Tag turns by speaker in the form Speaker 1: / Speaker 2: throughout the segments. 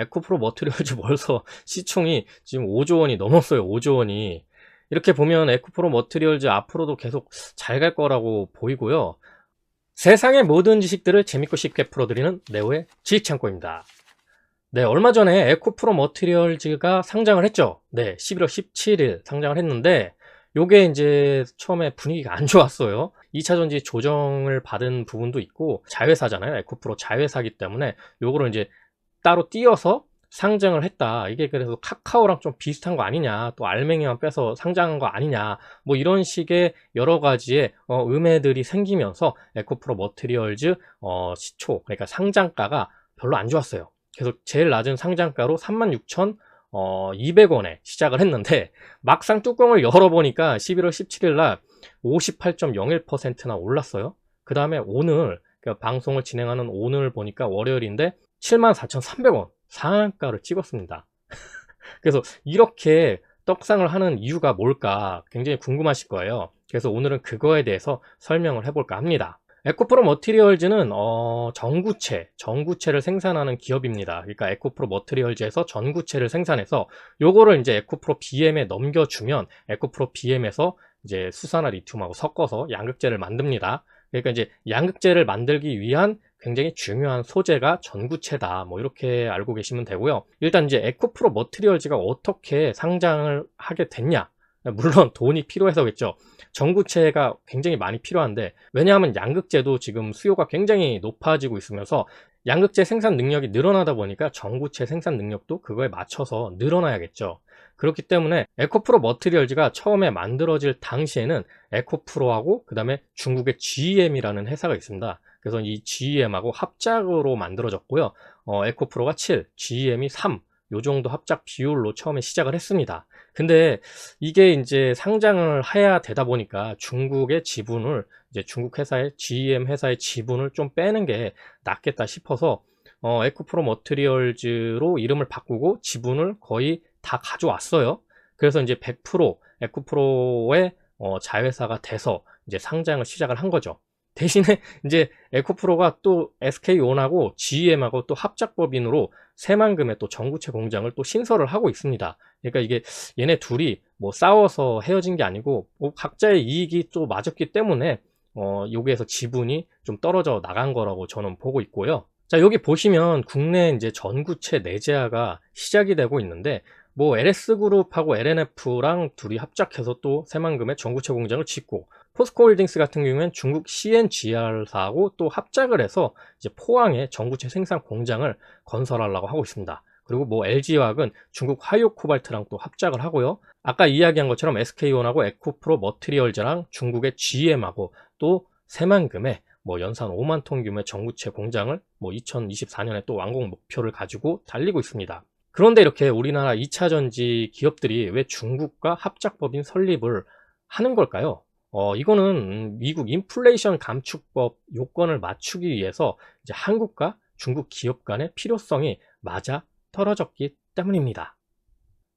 Speaker 1: 에코프로 머트리얼즈 벌써 시총이 지금 5조 원이 넘었어요. 5조 원이. 이렇게 보면 에코프로 머트리얼즈 앞으로도 계속 잘 갈 거라고 보이고요. 세상의 모든 지식들을 재밌고 쉽게 풀어드리는 네오의 지식창고입니다. 네, 얼마 전에 에코프로 머트리얼즈가 상장을 했죠. 네, 11월 17일 상장을 했는데, 요게 이제 처음에 분위기가 안 좋았어요. 2차 전지 조정을 받은 부분도 있고, 자회사잖아요. 에코프로 자회사기 때문에 요거를 이제 따로 띄어서 상장을 했다. 이게 그래서 카카오랑 좀 비슷한 거 아니냐, 또 알맹이만 빼서 상장한 거 아니냐, 뭐 이런 식의 여러 가지의 어, 음해들이 생기면서 에코프로 머트리얼즈 어, 시초, 그러니까 상장가가 별로 안 좋았어요. 그래서 제일 낮은 상장가로 36,200원에 시작을 했는데 막상 뚜껑을 열어보니까 11월 17일 날 58.01%나 올랐어요. 그 다음에 오늘 그러니까 방송을 진행하는 오늘 보니까 월요일인데 74,300원 상한가를 찍었습니다. 그래서 이렇게 떡상을 하는 이유가 뭘까 굉장히 궁금하실 거예요. 그래서 오늘은 그거에 대해서 설명을 해볼까 합니다. 에코프로 머티리얼즈는 어, 전구체, 전구체를 생산하는 기업입니다. 그러니까 에코프로 머티리얼즈에서 전구체를 생산해서 요거를 이제 에코프로 BM에 넘겨주면 에코프로 BM에서 이제 수산화 리튬하고 섞어서 양극재를 만듭니다. 그러니까 이제 양극재를 만들기 위한 굉장히 중요한 소재가 전구체다. 뭐 이렇게 알고 계시면 되고요. 일단 이제 에코프로 머티리얼즈가 어떻게 상장을 하게 됐냐? 물론 돈이 필요해서겠죠. 전구체가 굉장히 많이 필요한데 왜냐하면 양극재도 지금 수요가 굉장히 높아지고 있으면서 양극재 생산 능력이 늘어나다 보니까 전구체 생산 능력도 그거에 맞춰서 늘어나야겠죠. 그렇기 때문에 에코프로 머티리얼즈가 처음에 만들어질 당시에는 에코프로하고 그 다음에 중국의 GEM이라는 회사가 있습니다. 그래서 이 GEM하고 합작으로 만들어졌고요. 어, 에코프로가 7, GEM이 3, 요 정도 합작 비율로 처음에 시작을 했습니다. 근데 이게 이제 상장을 해야 되다 보니까 중국의 지분을 이제 중국 회사의 GM 회사의 지분을 좀 빼는 게 낫겠다 싶어서 어, 에코프로 머트리얼즈로 이름을 바꾸고 지분을 거의 다 가져왔어요. 그래서 이제 100% 에코프로의 어, 자회사가 돼서 이제 상장을 시작을 한 거죠. 대신에 이제 에코프로가 또 SK온하고 GM하고 또 합작법인으로 새만금의 또 전구체 공장을 또 신설을 하고 있습니다. 그러니까 이게 얘네 둘이 뭐 싸워서 헤어진 게 아니고 뭐 각자의 이익이 또 맞았기 때문에 어 여기에서 지분이 좀 떨어져 나간 거라고 저는 보고 있고요. 자 여기 보시면 국내 이제 전구체 내재화가 시작이 되고 있는데 뭐 LS그룹하고 LNF랑 둘이 합작해서 또 새만금의 전구체 공장을 짓고 포스코홀딩스 같은 경우에는 중국 CNGR사하고 또 합작을 해서 이제 포항에 전구체 생산 공장을 건설하려고 하고 있습니다. 그리고 뭐 LG화학은 중국 화요 코발트랑 또 합작을 하고요. 아까 이야기한 것처럼 SK온하고 에코프로 머트리얼즈랑 중국의 GM하고 또 새만금에 뭐 연산 5만 톤 규모의 전구체 공장을 뭐 2024년에 또 완공 목표를 가지고 달리고 있습니다. 그런데 이렇게 우리나라 2차 전지 기업들이 왜 중국과 합작법인 설립을 하는 걸까요? 어, 이거는 미국 인플레이션 감축법 요건을 맞추기 위해서 이제 한국과 중국 기업 간의 필요성이 맞아 떨어졌기 때문입니다.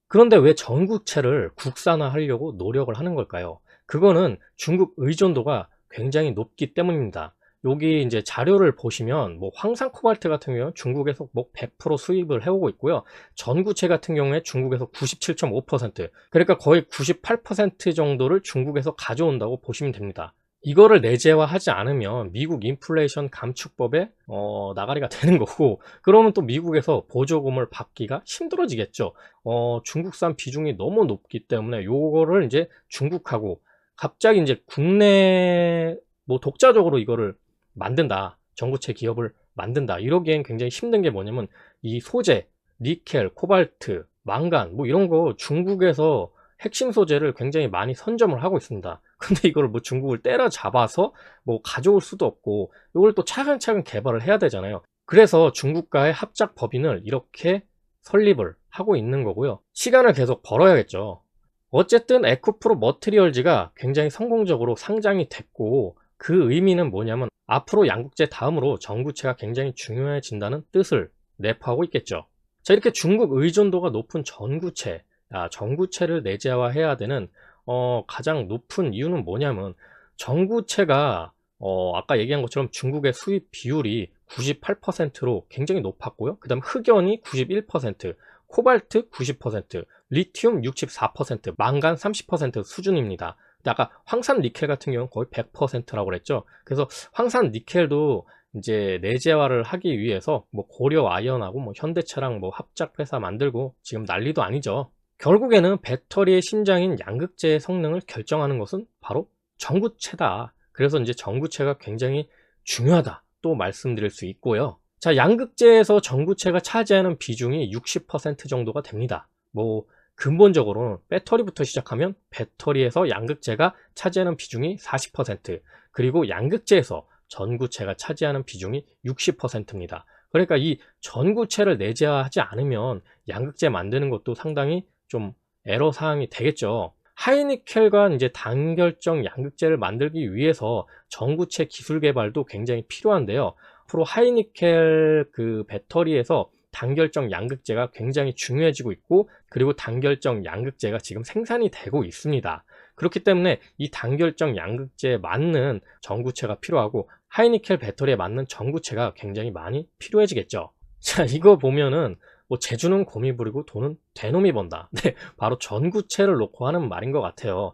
Speaker 1: 그런데 왜 전구체를 국산화하려고 노력을 하는 걸까요? 그거는 중국 의존도가 굉장히 높기 때문입니다. 여기 이제 자료를 보시면 뭐 황산 코발트 같은 경우는 중국에서 뭐 100% 수입을 해오고 있고요. 전구체 같은 경우에 중국에서 97.5% 그러니까 거의 98% 정도를 중국에서 가져온다고 보시면 됩니다. 이거를 내재화하지 않으면 미국 인플레이션 감축법에 어, 나가리가 되는 거고 그러면 또 미국에서 보조금을 받기가 힘들어지겠죠. 어, 중국산 비중이 너무 높기 때문에 요거를 이제 중국하고 갑자기 이제 국내 뭐 독자적으로 이거를 만든다. 전구체 기업을 만든다. 이러기엔 굉장히 힘든 게 뭐냐면 이 소재, 니켈, 코발트, 망간 뭐 이런 거 중국에서 핵심 소재를 굉장히 많이 선점을 하고 있습니다. 근데 이걸 뭐 중국을 때려잡아서 뭐 가져올 수도 없고 이걸 또 차근차근 개발을 해야 되잖아요. 그래서 중국과의 합작 법인을 이렇게 설립을 하고 있는 거고요. 시간을 계속 벌어야겠죠. 어쨌든 에코프로 머트리얼즈가 굉장히 성공적으로 상장이 됐고 그 의미는 뭐냐면 앞으로 양국재 다음으로 전구체가 굉장히 중요해진다는 뜻을 내포하고 있겠죠. 자 이렇게 중국 의존도가 높은 전구체, 아, 전구체를 내재화해야 되는 어, 가장 높은 이유는 뭐냐면 전구체가 어, 아까 얘기한 것처럼 중국의 수입 비율이 98%로 굉장히 높았고요. 그 다음 흑연이 91%, 코발트 90%, 리튬 64%, 망간 30% 수준입니다. 아까 황산 니켈 같은 경우는 거의 100%라고 그랬죠. 그래서 황산 니켈도 이제 내재화를 하기 위해서 뭐 고려 아이언하고 뭐 현대차랑 뭐 합작 회사 만들고 지금 난리도 아니죠. 결국에는 배터리의 심장인 양극재의 성능을 결정하는 것은 바로 전구체다. 그래서 이제 전구체가 굉장히 중요하다. 또 말씀드릴 수 있고요. 자, 양극재에서 전구체가 차지하는 비중이 60% 정도가 됩니다. 뭐 근본적으로는 배터리부터 시작하면 배터리에서 양극재가 차지하는 비중이 40% 그리고 양극재에서 전구체가 차지하는 비중이 60%입니다. 그러니까 이 전구체를 내재하지 않으면 양극재 만드는 것도 상당히 좀 에러 사항이 되겠죠. 하이니켈과 이제 단결정 양극재를 만들기 위해서 전구체 기술 개발도 굉장히 필요한데요. 앞으로 하이니켈 그 배터리에서 단결정 양극재가 굉장히 중요해지고 있고 그리고 단결정 양극재가 지금 생산이 되고 있습니다. 그렇기 때문에 이 단결정 양극재에 맞는 전구체가 필요하고 하이니켈 배터리에 맞는 전구체가 굉장히 많이 필요해지겠죠. 자, 이거 보면은 뭐 재주는 곰이 부리고 돈은 대놈이 번다. 네, 바로 전구체를 놓고 하는 말인 것 같아요.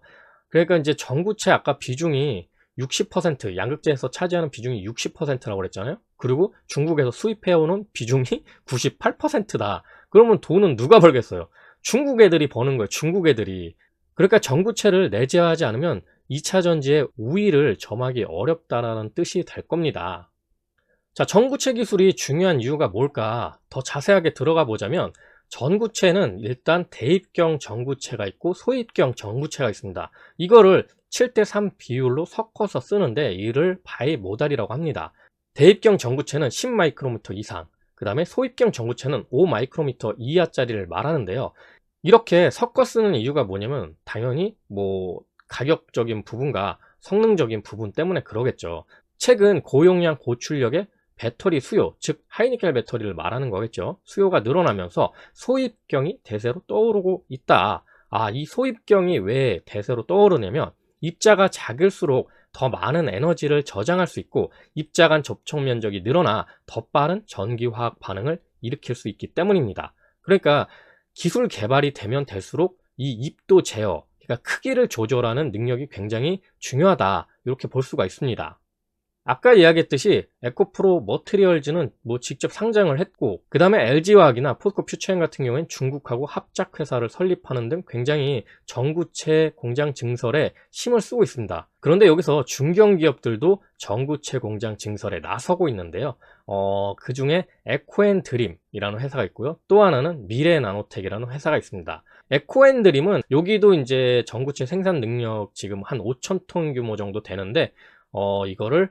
Speaker 1: 그러니까 이제 전구체 아까 비중이 60% 양극재에서 차지하는 비중이 60%라고 그랬잖아요. 그리고 중국에서 수입해오는 비중이 98%다. 그러면 돈은 누가 벌겠어요? 중국 애들이 버는 거예요. 중국 애들이. 그러니까 전구체를 내재하지 않으면 2차 전지의 우위를 점하기 어렵다라는 뜻이 될 겁니다. 자, 전구체 기술이 중요한 이유가 뭘까? 더 자세하게 들어가 보자면 전구체는 일단 대입경 전구체가 있고 소입경 전구체가 있습니다. 이거를 7대3 비율로 섞어서 쓰는데 이를 바이 모달이라고 합니다. 대입경 전구체는 10마이크로미터 이상, 그 다음에 소입경 전구체는 5마이크로미터 이하짜리를 말하는데요. 이렇게 섞어 쓰는 이유가 뭐냐면 당연히 뭐 가격적인 부분과 성능적인 부분 때문에 그러겠죠. 최근 고용량 고출력의 배터리 수요, 즉 하이니켈 배터리를 말하는 거겠죠. 수요가 늘어나면서 소입경이 대세로 떠오르고 있다. 아, 이 소입경이 왜 대세로 떠오르냐면 입자가 작을수록 더 많은 에너지를 저장할 수 있고 입자 간 접촉 면적이 늘어나 더 빠른 전기화학 반응을 일으킬 수 있기 때문입니다. 그러니까 기술 개발이 되면 될수록 이 입도 제어, 그러니까 크기를 조절하는 능력이 굉장히 중요하다. 이렇게 볼 수가 있습니다. 아까 이야기했듯이 에코프로 머트리얼즈는 뭐 직접 상장을 했고 그 다음에 LG화학이나 포스코 퓨처엠 같은 경우엔 중국하고 합작 회사를 설립하는 등 굉장히 전구체 공장 증설에 힘을 쓰고 있습니다. 그런데 여기서 중견기업들도 전구체 공장 증설에 나서고 있는데요. 어, 그 중에 에코앤드림이라는 회사가 있고요. 또 하나는 미래나노텍이라는 회사가 있습니다. 에코앤드림은 여기도 이제 전구체 생산 능력 지금 한 5천 톤 규모 정도 되는데 어, 이거를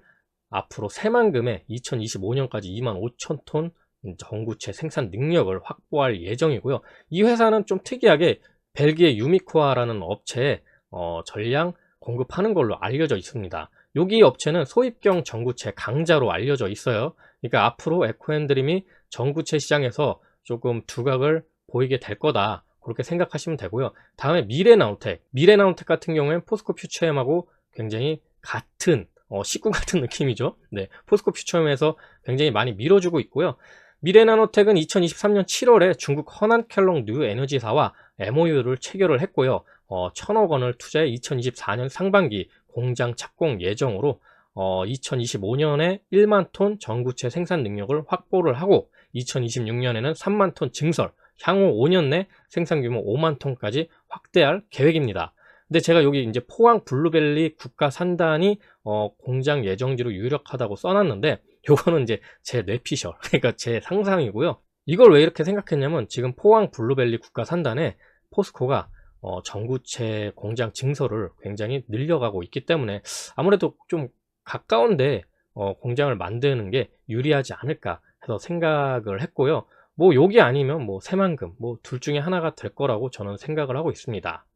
Speaker 1: 앞으로 새만금에 2025년까지 2만 5천 톤 전구체 생산 능력을 확보할 예정이고요. 이 회사는 좀 특이하게 벨기에 유미코아라는 업체에 어, 전량 공급하는 걸로 알려져 있습니다. 여기 업체는 소입경 전구체 강자로 알려져 있어요. 그러니까 앞으로 에코앤드림이 전구체 시장에서 조금 두각을 보이게 될 거다. 그렇게 생각하시면 되고요. 다음에 미래나우텍. 미래나우텍 같은 경우에는 포스코 퓨처엠하고 굉장히 같은 어, 식구 같은 느낌이죠. 네, 포스코 퓨처엠에서 굉장히 많이 밀어주고 있고요. 미래나노텍은 2023년 7월에 중국 허난켈롱 뉴 에너지사와 MOU를 체결을 했고요. 어, 천억 원을 투자해 2024년 상반기 공장 착공 예정으로 어, 2025년에 1만 톤 전구체 생산 능력을 확보를 하고 2026년에는 3만 톤 증설, 향후 5년 내 생산 규모 5만 ton까지 확대할 계획입니다. 근데 제가 여기 이제 포항 블루벨리 국가 산단이 어, 공장 예정지로 유력하다고 써놨는데 요거는 이제 제 뇌피셜 그러니까 제 상상이고요. 이걸 왜 이렇게 생각했냐면 지금 포항 블루벨리 국가 산단에 포스코가 어, 전구체 공장 증설을 굉장히 늘려가고 있기 때문에 아무래도 좀 가까운데 어, 공장을 만드는 게 유리하지 않을까 해서 생각을 했고요. 뭐 여기 아니면 뭐 새만금 뭐 둘 중에 하나가 될 거라고 저는 생각을 하고 있습니다.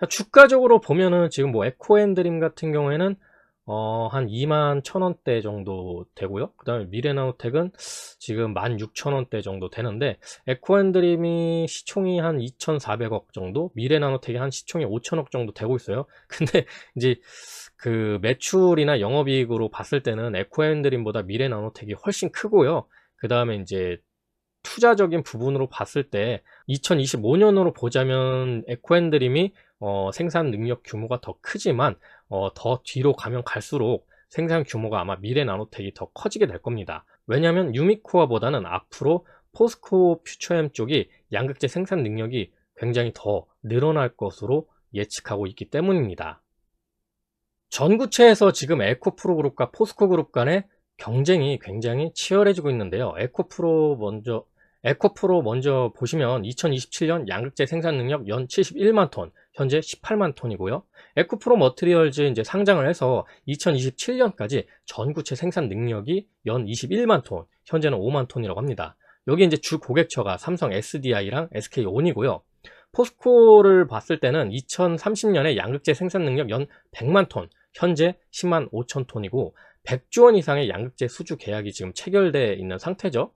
Speaker 1: 자, 주가적으로 보면은 지금 뭐 에코앤드림 같은 경우에는 어, 한 2만 1천원대 정도 되고요. 그 다음에 미래나노텍은 지금 1만 6천원대 정도 되는데, 에코앤드림이 시총이 한 2,400억 정도, 미래나노텍이 한 시총이 5천억 정도 되고 있어요. 근데 이제 그 매출이나 영업이익으로 봤을 때는 에코앤드림보다 미래나노텍이 훨씬 크고요. 그 다음에 이제 투자적인 부분으로 봤을 때 2025년으로 보자면 에코앤드림이 어, 생산 능력 규모가 더 크지만 어, 더 뒤로 가면 갈수록 생산 규모가 아마 미래 나노텍이 더 커지게 될 겁니다. 왜냐하면 유미코어보다는 앞으로 포스코 퓨처엠 쪽이 양극재 생산 능력이 굉장히 더 늘어날 것으로 예측하고 있기 때문입니다. 전구체에서 지금 에코프로 그룹과 포스코 그룹 간의 경쟁이 굉장히 치열해지고 있는데요. 에코프로 먼저 에코프로 먼저 보시면 2027년 양극재 생산 능력 연 71만 톤, 현재 18만 톤이고요. 에코프로 머트리얼즈 이제 상장을 해서 2027년까지 전구체 생산 능력이 연 21만 톤, 현재는 5만 톤이라고 합니다. 여기 이제 주 고객처가 삼성 SDI랑 SK온이고요. 포스코를 봤을 때는 2030년에 양극재 생산 능력 연 100만 톤, 현재 10만 5천 톤이고 100조 원 이상의 양극재 수주 계약이 지금 체결되어 있는 상태죠.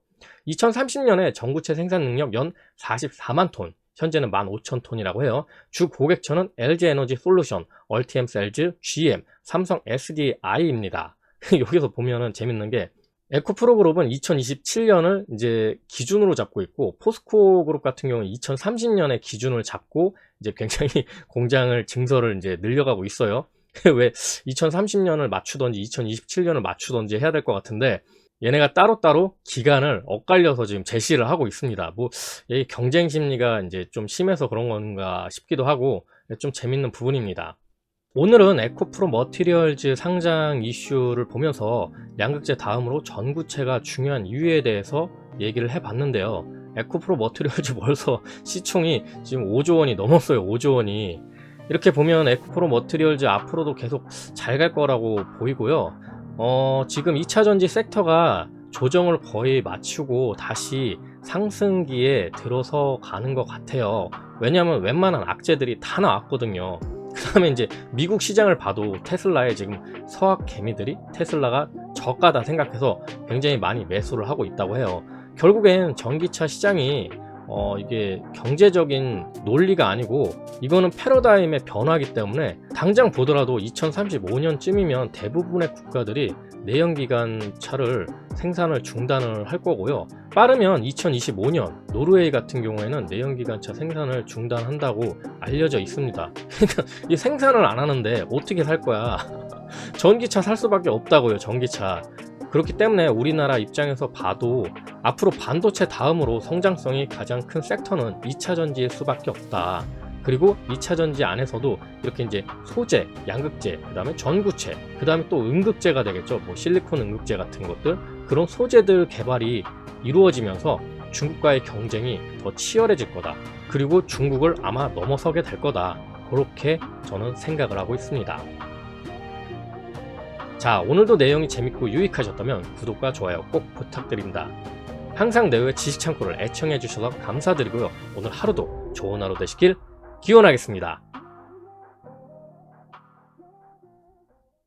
Speaker 1: 2030년에 전구체 생산 능력 연 44만 톤, 현재는 15,000톤이라고 해요. 주 고객처는 LG 에너지 솔루션, 얼티엠 셀즈, GM, 삼성 SDI입니다. 여기서 보면은 재밌는 게 에코프로 그룹은 2027년을 이제 기준으로 잡고 있고 포스코 그룹 같은 경우는 2030년에 기준을 잡고 이제 굉장히 공장을 증설을 이제 늘려가고 있어요. 왜 2030년을 맞추던지 2027년을 맞추던지 해야 될 것 같은데 얘네가 따로따로 기간을 엇갈려서 지금 제시를 하고 있습니다. 뭐, 이 경쟁 심리가 이제 좀 심해서 그런 건가 싶기도 하고, 좀 재밌는 부분입니다. 오늘은 에코프로 머티리얼즈 상장 이슈를 보면서 양극재 다음으로 전구체가 중요한 이유에 대해서 얘기를 해봤는데요. 에코프로 머티리얼즈 벌써 시총이 지금 5조 원이 넘었어요. 5조 원이. 이렇게 보면 에코프로 머티리얼즈 앞으로도 계속 잘 갈 거라고 보이고요. 어, 지금 2차전지 섹터가 조정을 거의 마치고 다시 상승기에 들어서 가는 것 같아요. 왜냐하면 웬만한 악재들이 다 나왔거든요. 그 다음에 이제 미국 시장을 봐도 테슬라의 지금 서학 개미들이 테슬라가 저가다 생각해서 굉장히 많이 매수를 하고 있다고 해요. 결국엔 전기차 시장이 어, 이게 경제적인 논리가 아니고 이거는 패러다임의 변화이기 때문에 당장 보더라도 2035년쯤이면 대부분의 국가들이 내연기관 차를 생산을 중단을 할 거고요. 빠르면 2025년 노르웨이 같은 경우에는 내연기관차 생산을 중단한다고 알려져 있습니다. 그러니까 이 생산을 안 하는데 어떻게 살 거야? 전기차 살 수밖에 없다고요. 전기차. 그렇기 때문에 우리나라 입장에서 봐도 앞으로 반도체 다음으로 성장성이 가장 큰 섹터는 2차 전지일 수밖에 없다. 그리고 2차 전지 안에서도 이렇게 이제 소재, 양극재, 그 다음에 전구체, 그 다음에 또 음극재가 되겠죠. 뭐 실리콘 음극재 같은 것들, 그런 소재들 개발이 이루어지면서 중국과의 경쟁이 더 치열해질 거다. 그리고 중국을 아마 넘어서게 될 거다. 그렇게 저는 생각을 하고 있습니다. 자, 오늘도 내용이 재밌고 유익하셨다면 구독과 좋아요 꼭 부탁드립니다. 항상 내외 지식창고를 애청해 주셔서 감사드리고요. 오늘 하루도 좋은 하루 되시길 기원하겠습니다.